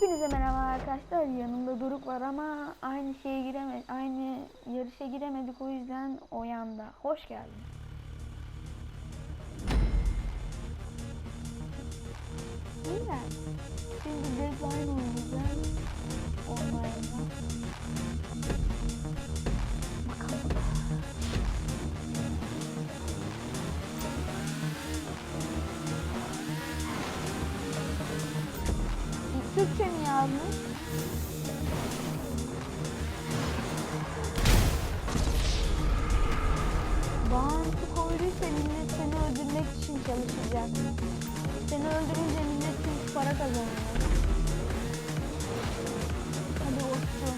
Hepinize merhaba arkadaşlar. Yanımda Doruk var ama aynı şeye gireme aynı yarışa giremedik o yüzden o yanda. Hoş geldin. Güzel. Şimdi deadline oynayacağız. Online'da. Türkçe mi yazmış? Bağıntı koyduysa millet seni öldürmek için çalışacak. Seni öldürünce millet çünkü para kazanıyor. Hadi olsun.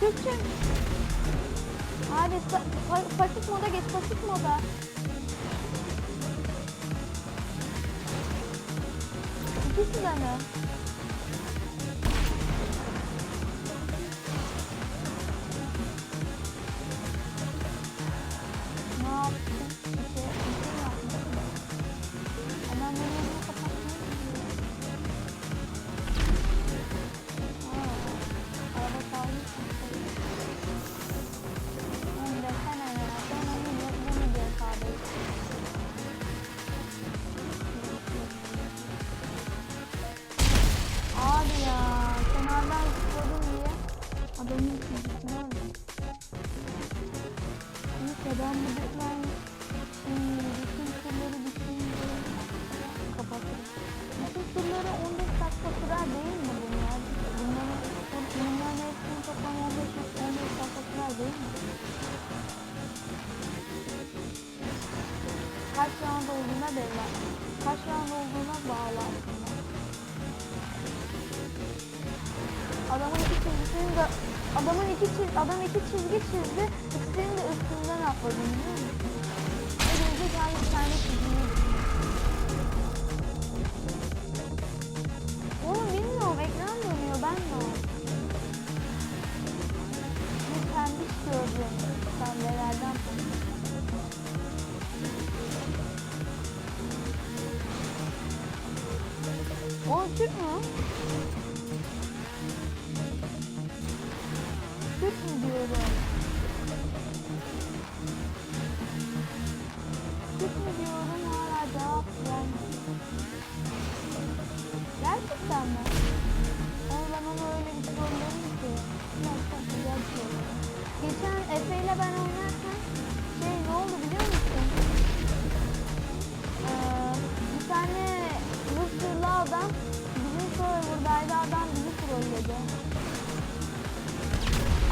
Türkçe mi? Abi pa- pa- pasif moda geç pasif moda. İkisi de mi? Belli. Kaç round olduğuna bağlı aslında. Adamın iki çizgisini de adamın iki çiz adam iki çizgi çizdi. İkisinin de üstünden atladım biliyor musun?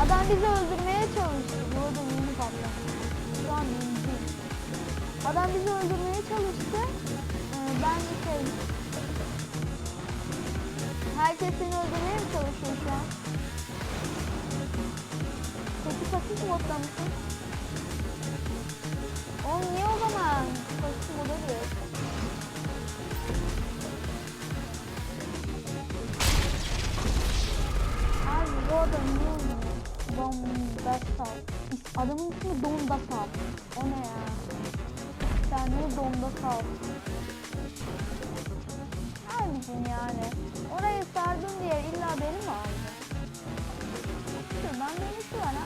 Adam bizi öldürmeye çalıştı. Bu arada yeni patladı. Şu an birinci. Adam bizi öldürmeye çalıştı. Ee, ben de şey... Herkes seni öldürmeye mi çalışıyor şu an? Peki pasif modda mısın? Oğlum niye o zaman? Pasif moda diyor. Abi bu adam ne? Dondasal. Adamın ismi Dondasal. O ne ya? Ne Dondasal? Abicim yani. Orayı sardım diye illa beni mi aldın? Şuradan beni şu an ya.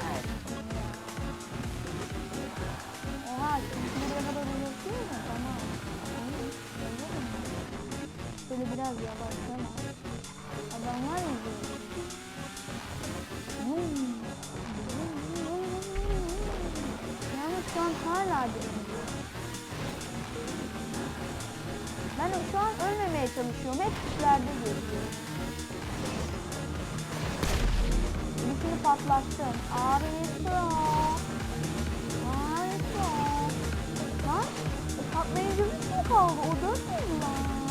Oha buraya kadar uzatıyor mu? Tamam. Şöyle biraz yavaşlama. Adamlar mı böyle? Şu an hala birinci. Ben şu an ölmemeye çalışıyorum. Hep kişilerde görüyorum. Birisini patlattım. Neyse o. Lan patlayıcı bir şey kaldı. O dört müydü lan?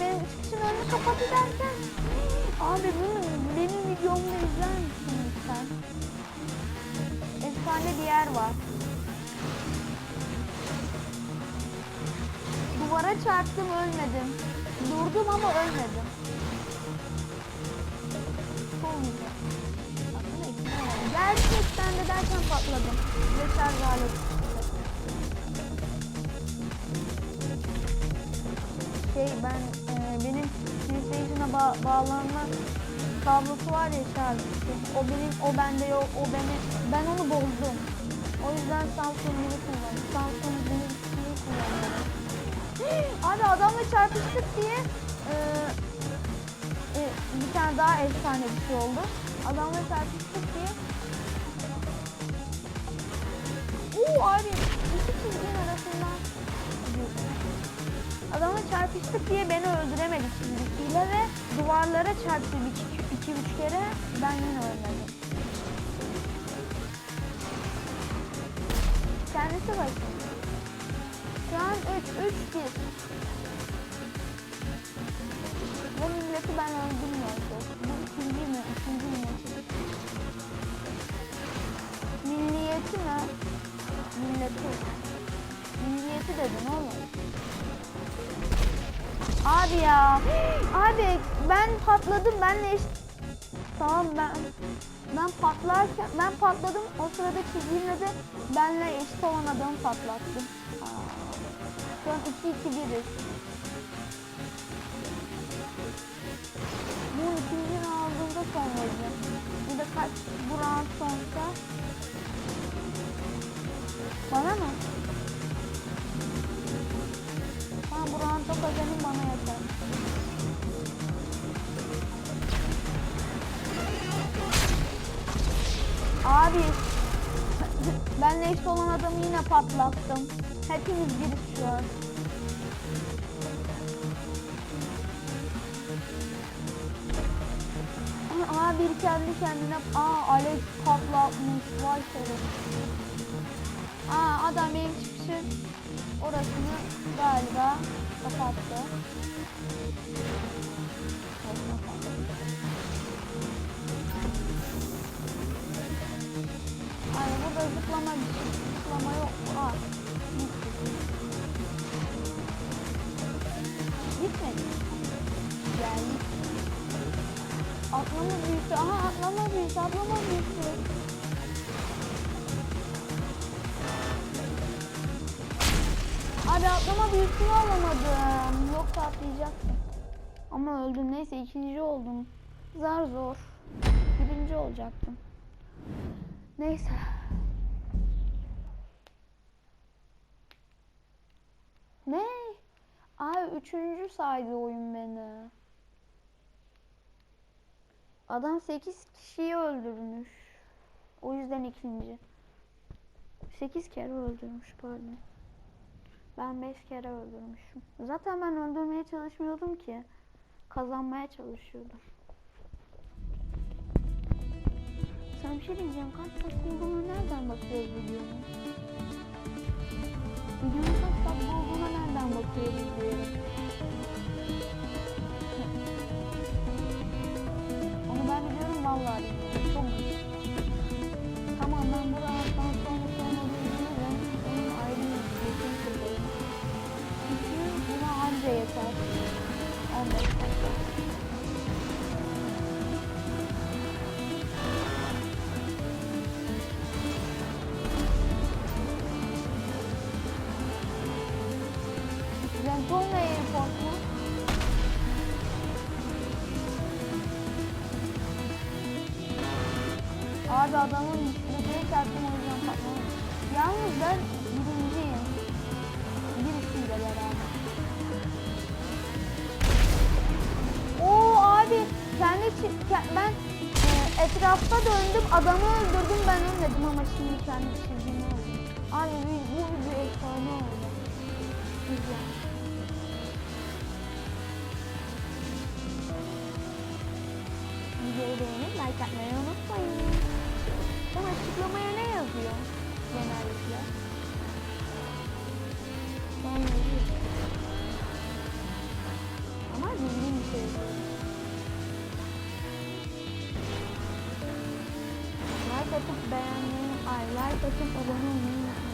Benim çıkışın önünü kapattı derken abi bunu benim videomda izler misin lütfen? Efsane bir yer var. duvara çarptım ölmedim. Durdum ama ölmedim. Var. Gerçekten de derken patladım. Aleti çıktı. Şey ben e, benim PlayStation'a ba bağlanma kablosu var ya şarj. O benim o bende yok. O beni ben onu bozdum. O yüzden Samsung'u kullanıyorum. Samsung Galaxy'yi kullanıyorum. Abi adamla çarpıştık diye e, e, bir tane daha efsane bir şey oldu. Adamla çarpıştık diye Uuu abi iki çizginin arasından Adamla çarpıştık diye beni öldüremedi çizgisiyle ve duvarlara çarptı iki, iki üç kere ben yine ölmedim. Kendisi bakın. Şu an 3 3 1. Bu milleti ben öldürmüyorum. Bu ikinci mi? İkinci mi? Milliyeti mi? Milleti. Milliyeti dedin oğlum. Abi ya. Abi ben patladım. Benle eş... Tamam ben ben patlarken ben patladım. O sırada çizgimle de benle eşit olan adamı patlattım. Şu an 2 2 1'iz. Bu ikinci roundunda son vereceğim. Bir de kaç bu round sonsa bana mı? Roundda kazanayım bana yeter. Abi benle eşit olan adamı yine patlattım. Hepimiz an. Aa bir kendi kendine aa Alex patlatmış vay şeref. Adam benim çıkışın orasını galiba kapattı. Evet, kapattı. Ay burada zıplama bir şey. Zıplama yok. Aa. Gitmedi. Geldi. Atlama büyüsü. Aha atlama büyüsü. Atlama büyüsü. Abi atlama büyüsünü alamadım. Yoksa atlayacaktım. Ama öldüm. Neyse ikinci oldum. Zar zor. Birinci olacaktım. Neyse. Ne? Ay üçüncü saydı oyun beni. Adam 8 kişiyi öldürmüş. O yüzden ikinci. 8 kere öldürmüş pardon. Ben 5 kere öldürmüşüm. Zaten ben öldürmeye çalışmıyordum ki. Kazanmaya çalışıyordum. Sana bir şey diyeceğim. Kaç dakika olduğuna nereden bakıyoruz videonun? Videonun kaç dakika olduğuna nereden bakıyoruz diyorum. Zentona Airport mu? Abi adamın yüzeye çarptım o yüzden patlamadı. Yalnız ben birinciyim. Birisiyle beraber. Oo abi kendi ben e, etrafta döndüm adamı öldürdüm ben ölmedim ama şimdi kendi çizgimi öldüm. Abi bu, bu video efsane oldu. Güzel. Beğenip like atmayı unutmayın. Sen açıklamaya ne yazıyor genellikle? Ben yazıyorum. Ama bildiğim bir şey yazıyorum. Like atıp beğenmeyi, ay like atıp abone olmayı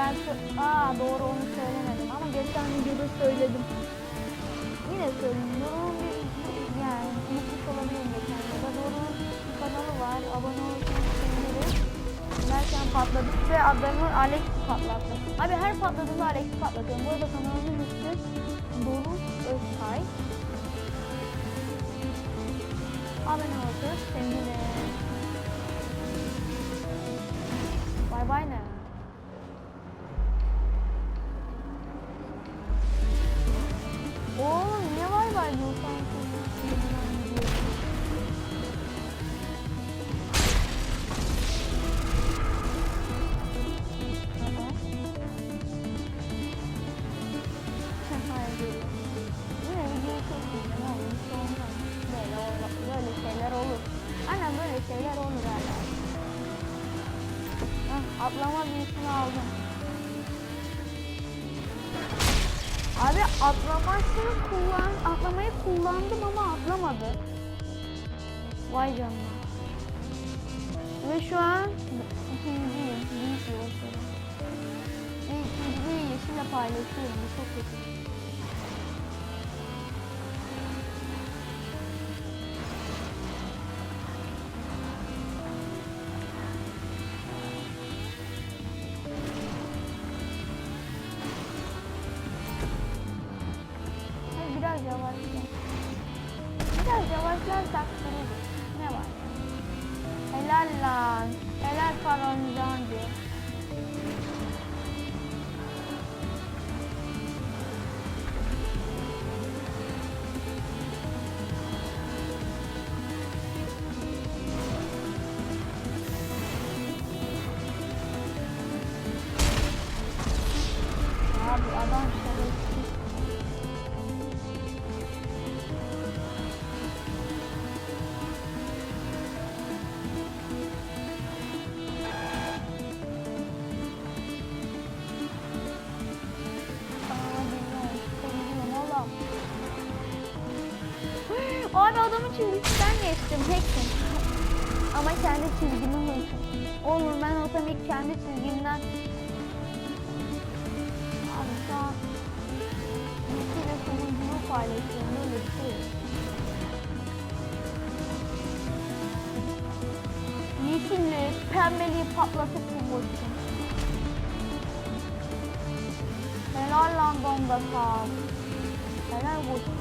Ben Aa doğru onu söylemedim ama geçen videoda söyledim. Yine. Nur'un bir yani unutmuş olabilirim geçen videoda. Bir kanalı var. Abone olursanız sevinirim. Derken patladık ve adamı Alex patlattı. Abi her patladığında Alex patlatıyorum. Bu arada kanalımın ismi Doruk Özkay. Abone olursanız sevinirim. Bay bay ne? Atlama büyüsünü aldım. Abi atlamasını kullan, atlamayı kullandım ama atlamadı. Vay canına. Ve şu an ikinciyim. Büyük bir başarı. Ve ikinciliği yeşille paylaşıyorum. Çok kötü. Çizgisinden geçtim. Hack'tim. Ama kendi çizgimi unuttum. Olur ben olsam ilk kendi çizgimden şu an Misiyle sonuncunu paylaşıyorum. Öyle bir şey. Yeşilli, pembeliği patlatıp vurmuşsun. Helal lan donda. Helal vursun.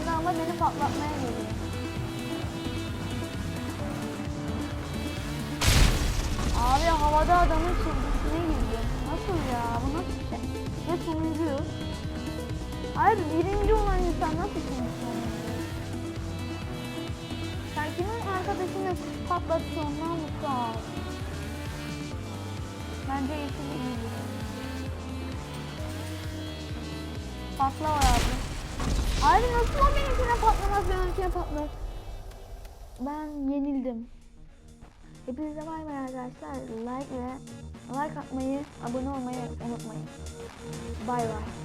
Şimdi ama beni patlatmaya geliyor. Abi havada adamın çizgisine girdi. Nasıl ya? Bu nasıl şey? Ve sonuncu. Abi birinci olan insan nasıl sonucu olabilir? Sen kimin arkadaşını patlattı ondan mutlu. Bence yeşil iyi. Patla var abi. Abi nasıl o benimkine patlamaz benimkine patlar. Ben yenildim. Hepinize bay bay arkadaşlar. Like ve like atmayı, abone olmayı unutmayın. Bay bay.